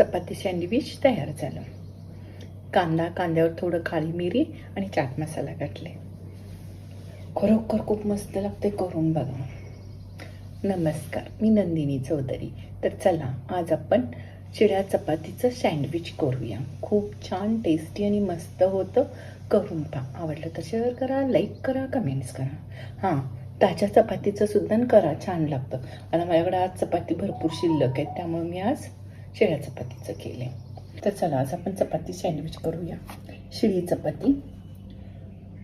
चपाती sandwich तयार झालं. कांदा कांद्यावर थोडं काळी मिरी आणि चाट मसाला घातले. खरोखर खूप मस्त लागते करून बघा. नमस्कार मी नंदिनी चौधरी. तर चला आज आपण शिळ्या चपातीचं सँडविच करूया. खूप छान टेस्टी आणि मस्त होतं. करून पहा. आवडलं तर शेअर करा लाईक करा कमेंट्स करा. हां ताज्या चपातीचं सुद्धा करा छान लागतं. आता माझ्याकडे आज चपाती भरपूर शिल्लक आहेत त्यामुळे मी आज शिळ्या चपातीचं केले तर चला आज आपण चपाती सँडविच करूया. शिळी चपाती.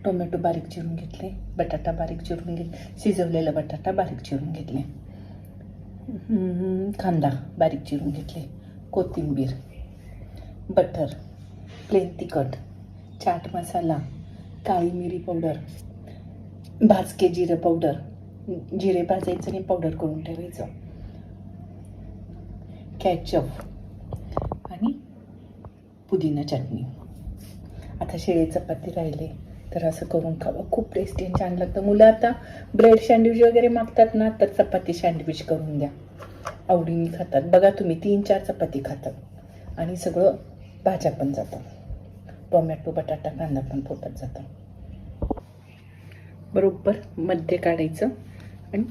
टोमॅटो बारीक चिरून घेतले बटाटा बारीक चिरून घेतले शिजवलेला बटाटा बारीक चिरून घेतले. कांदा बारीक चिरून घेतले कोथिंबीर बटर प्लेन तिखट चाट मसाला काळी मिरी पावडर भाजके जिरं पावडर जिरे भाजायचं आणि पावडर करून ठेवायचं. कॅचअप आणि पुदिना चटणी. आता शेळी चपाती राहिले तर असं करून खावं. खूप टेस्टी आणि छान लागतं. मुलं आता ब्रेड सँडविच वगैरे मागतात ना तर चपाती सँडविच करून द्या. आवडीने खातात. बघा तुम्ही तीन चार चपाती खातात. आणि सगळं भाज्या पण जातात. टोमॅटो बटाटा कांदा पण पोटात जातं. बरोबर मध्य काढायचं. आणि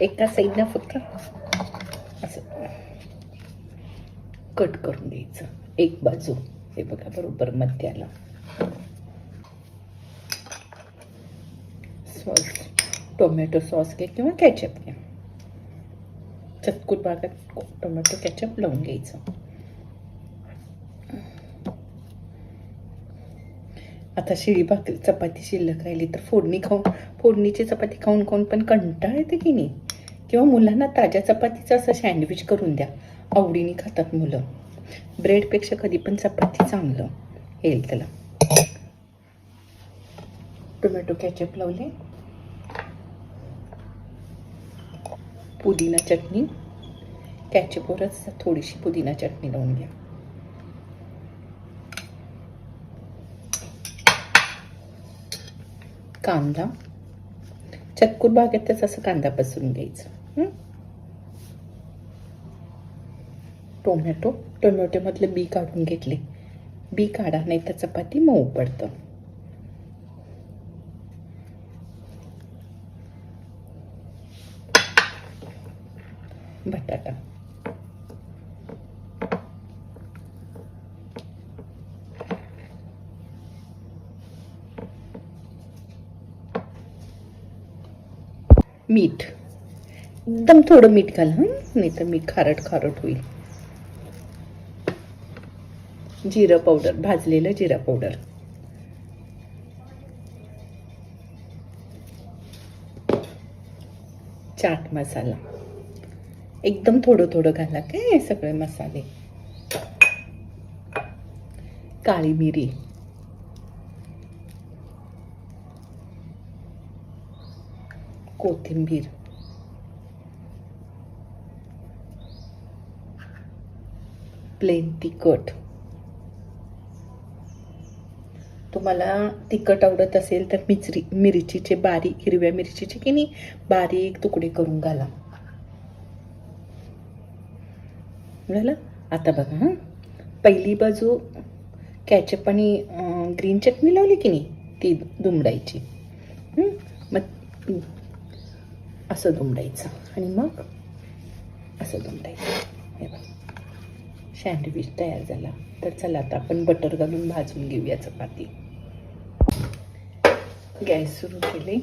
एका साईडनं फक्त असं. कट करून द्यायचं एक बाजू. हे बघा बरोबर मध्याला. सॉस. टोमॅटो सॉस घ्या किंवा कॅचअप घ्या. चटकूट भागात टोमॅटो कॅचअप लावून घ्यायचं. आता शिळी भाकरी चपाती शिल्लक राहिली तर फोडणी खाऊन फोडणीची चपाती खाऊन खाऊन पण कंटाळ येते की नाही? किंवा मुलांना ताज्या चपातीचं असं सँडविच करून द्या. आवडीने खातात मुलं. ब्रेडपेक्षा कधी पण चपाती चांगलं. हेल्थला टोमॅटो कॅचअप लावले. पुदिना चटणी. कॅचअपवरच थोडीशी पुदिना चटणी लावून घ्या. कांदा. चतकूर भागातच असं कांदा पसरून घ्यायचं. टोमॅटो टोमॅटोमधलं बी काढून घेतले. बी काढा नाही तर चपाती मऊ पडतं. बटाटा. मीठ. एकदम थोडं मीठ घाल हं? नाही तर मीठ खारट खारट होईल. जिरं पावडर भाजलेलं जिरा पावडर चाट मसाला. एकदम थोडं थोडं घाला काय? सगळे मसाले. काळी मिरी. कोथिंबीर. प्लेन तिखट. तुम्हाला तिखट आवडत असेल तर मिचरी मिरचीचे बारीक हिरव्या मिरचीचे की नाही बारीक तुकडे करून घाला. झालं आता बघा हां. पहिली बाजू कॅचअप आणि ग्रीन चटणी लावली की नाही? ती दुमडायची. मग असं दुमडायचं. आणि मग असं दुमडायचं. हे सँडविच तयार झाला. तर चला आता आपण बटर घालून भाजून घेऊया चपाती. गॅस सुरू केले.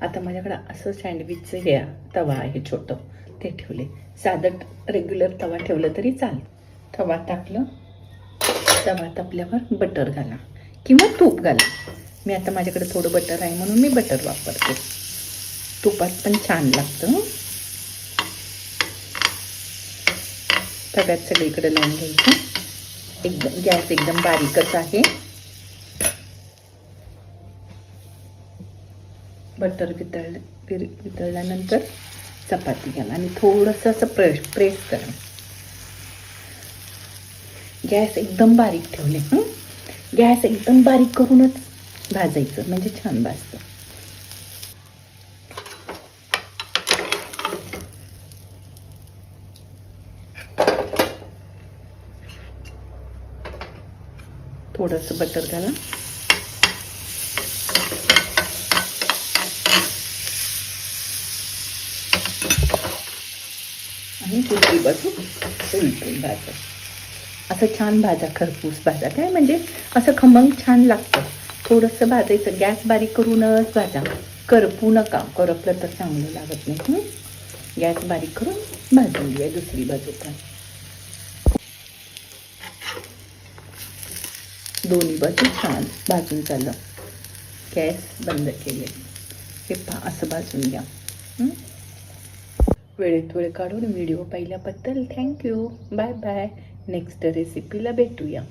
आता माझ्याकडे असं सँडविचचं हे तवा आहे छोटं. ते ठेवले. साधं रेग्युलर तवा ठेवलं तरी चालेल. तवा टाकलं तवा तापल्यावर बटर घाला. किंवा तूप घाला. मी आता माझ्याकडे थोडं बटर आहे म्हणून मी बटर वापरते. तुपात पण छान लागतं सगळ्यात तव्यात सगळीकडे लावून घ्यायचं. एकदम गॅस एकदम बारीकच आहे. बटर वितळ वितळल्यानंतर चपाती घ्याल आणि थोडंसं असं प्रेस प्रेस करा. गॅस एकदम बारीक ठेवले हं. गॅस एकदम बारीक करूनच भाजायचं. म्हणजे छान भाजतं. थोडंसं बटर घाला. आणि दुसरी बाजू उलटून असं छान भाजा खरपूस भाजा. काय म्हणजे असं खमंग छान लागतं. थोडंसं भाजायचं. गॅस बारीक करूनच भाजा. करपू नका. करपलं तर चांगलं लागत नाही गॅस बारीक करून भाजून घ्या दुसरी बाजू पण. दोन्ही बाजू छान भाजून झालं. गॅस बंद केले. हे पहा असं भाजून घ्या. वेळेत वेळ काढून व्हिडिओ पाहिल्याबद्दल थँक्यू. Bye bye. नेक्स्ट रेसिपीला भेटूया.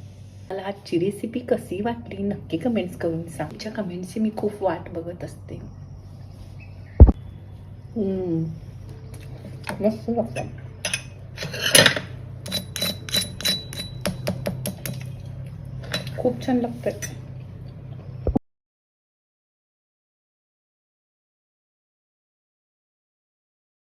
मला आजची रेसिपी कसी वाटली नक्की कमेंट्स करून सांग. तुमच्या मी खूप वाट बघत असते. हम्म. मस्त लागतं. खूप छान लागतं